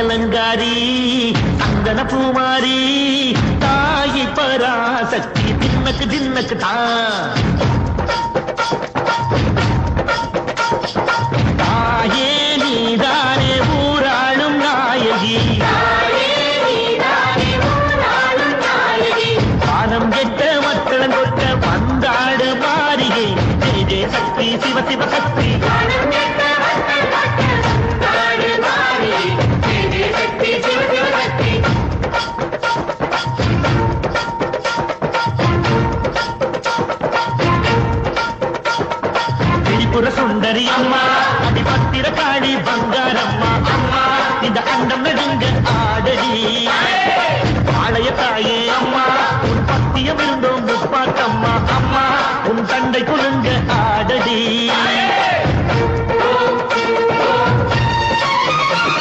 அலங்காரி சந்தன பூமாரி தாயி பராசக்தி தின்னக்கு தின்னக்கு தான் தாயே நீதானே ஊராளும் நாயகி. காலம் கெட்ட மக்களன் கொட்ட வந்தாடு மாறிகை ஜெய ஜெய சக்தி சிவ சிவ சக்தி. சுந்தரி அம்மா அதிபத்திர காளி பங்காரம்மா அம்மா இந்த அண்டம் நடுங்க ஆடடி. பாளைய தாயே அம்மா உன் பத்தியம் இருந்தோம் முப்பாட்டம்மா அம்மா உன் தண்டை குழுங்க ஆடடி.